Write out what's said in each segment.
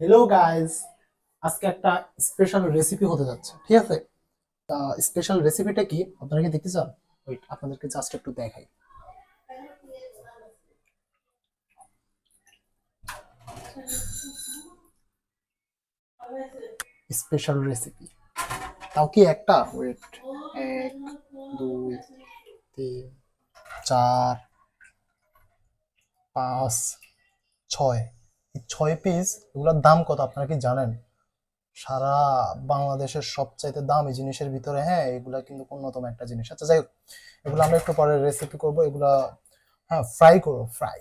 Hello guys আজকে একটা special recipe হতে যাচ্ছে, ঠিক আছে? তা স্পেশাল রেসিপিটা কি? আপনারা কি দেখতে চান? ওয়েট আপনাদেরকে জাস্ট একটু দেখাই। স্পেশাল রেসিপি তাও কি একটা? ওয়েট এক, দুই, তিন, চার, পাঁচ, ছয়। ছয় পিস এগুলোর দাম কত? আপনারা কি জানেন? সারা বাংলাদেশের সবচাইতে দামি জিনিসের ভিতরে হ্যাঁ এগুলা কিন্তু অন্যতম একটা জিনিস। আচ্ছা যাই হোক, এগুলো আমরা একটু পরে রেসিপি করব। এগুলা হ্যাঁ ফ্রাই করব ফ্রাই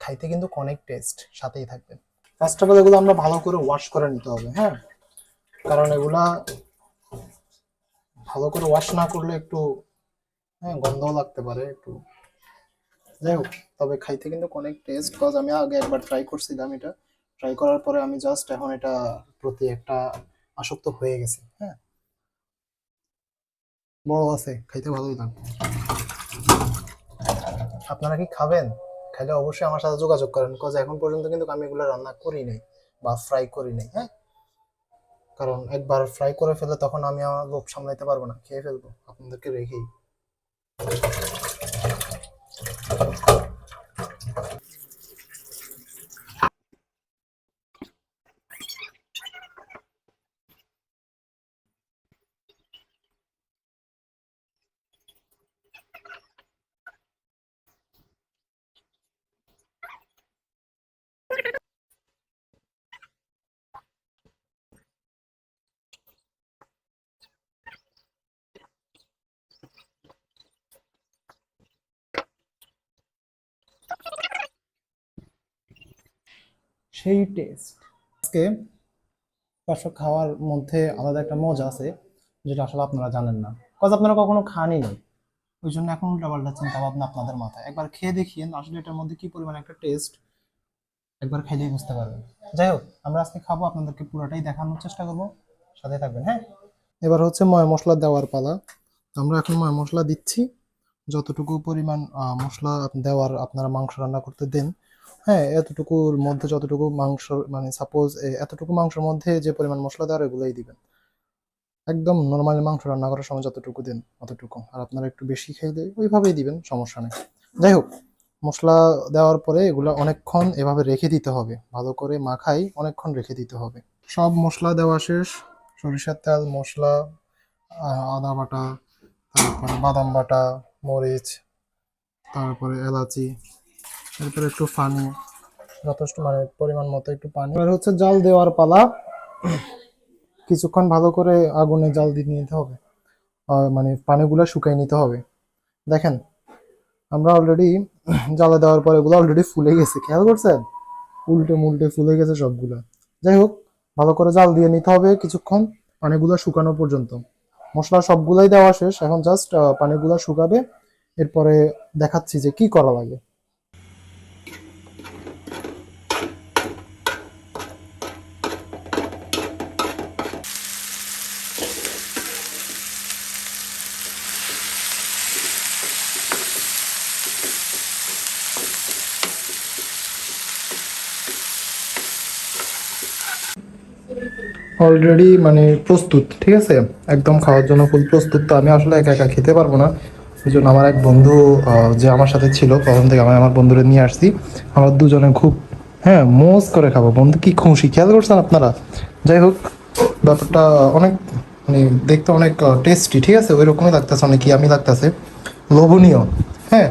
খাইতে কিন্তু অনেক টেস্ট সাথেই থাকবে। ফার্স্ট অফ অল এগুলো আমরা ভালো করে ওয়াশ করে নিতে হবে হ্যাঁ? কারণ এগুলা ভালো করে ওয়াশ না করলে একটু হ্যাঁ গন্ধও লাগতে পারে, একটু যাই হোক, তবে খাইতে কিন্তু অনেক টেস্ট কজ আমি আগে একবার ট্রাই করছিলাম এটা। ট্রাই করার পরে আমি জাস্ট এখন এটা প্রতি একটা আসক্ত হয়ে গেছি হ্যাঁ। বড় আছে, খাইতে ভালোই লাগবে। আপনারা কি খাবেন? খাইলে অবশ্যই আমার সাথে যোগাযোগ করেন কজ এখন পর্যন্ত কিন্তু আমি এগুলো রান্না করি নাই, বা ফ্রাই করি নাই হ্যাঁ। কারণ একবার ফ্রাই করে ফেলে তখন আমি আমার লোভ সামলাইতে পারব না, খেয়ে ফেলব, আপনাদেরকে রেখেই। Thank you. সেই টেস্ট আজকে দর্শক খাওয়ার মধ্যে আলাদা একটা মজা আছে, যেটা আসলে আপনারা জানেন না। কজ আপনারা কখনো খানই নাই। ওই জন্য এখন উল্টা পাল্টা চিন্তা ভাবনা আপনাদের মাথায়। একবার খেয়ে দেখিয়েন আসলে এটার মধ্যে কি পরিমাণ একটা টেস্ট একবার খাইলেই বুঝতে পারবেন। যাই হোক, আমরা আজকে খাব, আপনাদেরকে পুরোটাই দেখানোর চেষ্টা করব। সাথে থাকবেন হ্যাঁ? এবার হচ্ছে ময় মশলা দেওয়ার পালা। আমরা এখন ময় মশলা দিচ্ছি। যতটুকু পরিমাণ মশলা দেওয়ার আপনারা মাংস রান্না করতে দেন হ্যাঁ এতটুকুর মধ্যে যতটুকু মাংস মানে সাপোজ এতটুকু মাংসের মধ্যে যে পরিমাণ মশলা দেওয়ার, এগুলোই দিবেন। একদম নর্মালি মাংস রান্না করার সময় যতটুকু দেন, অতটুকু। আর আপনারা একটু বেশি খাইলে ওইভাবেই দিবেন, সমস্যা নেই। যাই হোক, মশলা দেওয়ার পরে এগুলো অনেকক্ষণ এভাবে রেখে দিতে হবে। ভালো করে মাখাই, অনেকক্ষণ রেখে দিতে হবে। সব মশলা দেওয়া শেষ। সরিষার তেল, মশলা আদা বাটা, তারপরে বাদাম বাটা, মরিচ, তারপরে এলাচি এরপরে একটু পানি, যথেষ্ট মানে পরিমাণ মতো একটু পানি। এবার হচ্ছে জাল দেওয়ার পালা। কিছুক্ষণ ভালো করে আগুনে জাল দিয়ে নিতে হবে। আর মানে পানিগুলো শুকাই নিতে হবে। দেখেন, আমরা অলরেডি জালে দেওয়ার পরে এগুলো অলরেডি ফুলে গেছে। খেয়াল করছেন? উল্টে মুল্টে ফুলে গেছে সবগুলো। যাই হোক, ভালো করে জাল দিয়ে নিতে হবে কিছুক্ষণ পানিগুলো শুকানো পর্যন্ত। মশলা সবগুলাই দেওয়া শেষ। এখন জাস্ট পানিগুলো শুকাবে। এরপরে দেখাচ্ছি যে কি করা লাগে। অলরেডি মানে প্রস্তুত, ঠিক আছে? একদম খাওয়ার জন্য ফুল প্রস্তুত। তো আমি আসলে একা একা খেতে পারব না। ওই জন্য আমার এক বন্ধু যে আমার সাথে ছিল, প্রথম থেকে আমি আমার বন্ধুরে নিয়ে আসছি। আমরা দুজনে খুব হ্যাঁ মোজ করে খাব। বন্ধু কি খুশি? খেয়াল করছেন আপনারা? যাই হোক, ব্যাপারটা অনেক মানে দেখতে অনেক টেস্টি ঠিক আছে? ওই রকমই লাগতেছে অনেক আমি লাগতেছে। লোভনীয় হ্যাঁ?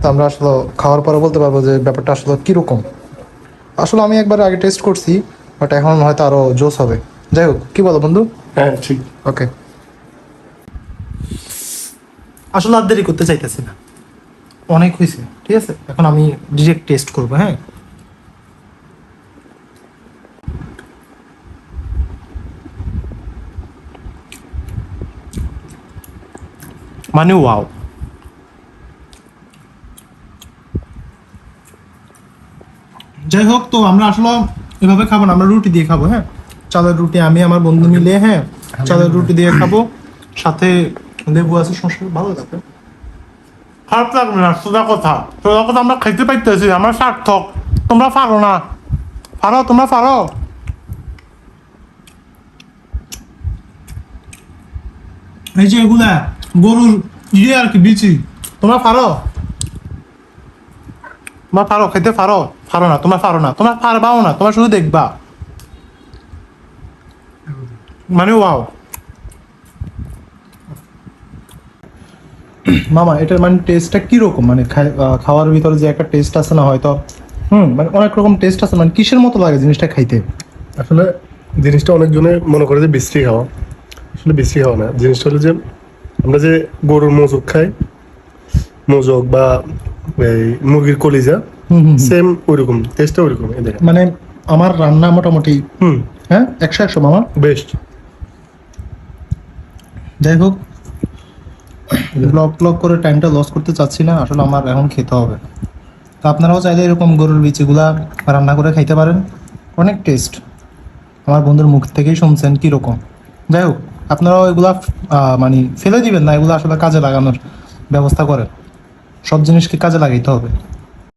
তো আমরা আসলে খাওয়ার পরে বলতে পারব যে ব্যাপারটা আসলে কীরকম। আসলে আমি একবার আগে টেস্ট করছি বাট এখন হয়তো আরও জোস হবে। যাই হোক কি বলো বন্ধু? হ্যাঁ ঠিক। ওকে আসলে আর দেরি করতে চাইতেছি না। অনেক হয়েছে ঠিক আছে? এখন আমি ডিরেক্ট টেস্ট করব হ্যাঁ? মানে ওয়াও। যাই হোক তো আমরা আসলে এভাবে খাব না আমরা রুটি দিয়ে খাব হ্যাঁ? চালের রুটি আমি আমার বন্ধু আচ্ছা। মিলে হ্যাঁ, হ্যাঁ চালের রুটি দিয়ে খাব। সাথে লেবু আছে সংসার ভালো লাগবে খারাপ লাগবে না সোজা কথা। সোজা কথা আমরা খাইতে পাইতেছি আমরা সার্থক। তোমরা পারো না। পারো তোমরা পারো। এই যে এগুলা গরুর ইয়ে আর কি বিচি তোমরা পারো? তোমরা পারো খেতে পারো। পারো না তোমরা পারো না। তোমরা পারবাও না তোমরা শুধু দেখবা। মানে ওয়াও। মামা এটার মানে টেস্টটা কীরকম? মানে খাই- খাওয়ার ভিতরে যে একটা টেস্ট আছে না হয়তো হুম মানে অনেক রকম টেস্ট আছে মানে কিসের মতো লাগে জিনিসটা খাইতে? আসলে জিনিসটা অনেক অনেকজনে মনে করে যে বিশ্রী খাওয়া। আসলে বিশ্রী খাওয়া না। জিনিসটা হলো যে আমরা যে গরুর মোজক খাই মোজক বা এই মুরগির কলিজা হুম হুম হুম। সেম ওইরকম টেস্টটা ওইরকম মানে আমার রান্না মোটামুটি হুম। হ্যাঁ একশো একশো মামা? বেস্ট যাই হোক ব্লক ব্লগ করে টাইমটা লস করতে চাচ্ছি না আসলে আমার এখন খেতে হবে। তো আপনারাও চাইলে এরকম গরুর বিচিগুলা রান্না করে খাইতে পারেন। অনেক টেস্ট আমার বন্ধুর মুখ থেকেই শুনছেন কীরকম। যাই হোক, আপনারাও এগুলা মানে ফেলে দিবেন না, এগুলো আসলে কাজে লাগানোর ব্যবস্থা করেন। সব জিনিসকে কাজে লাগাইতে হবে।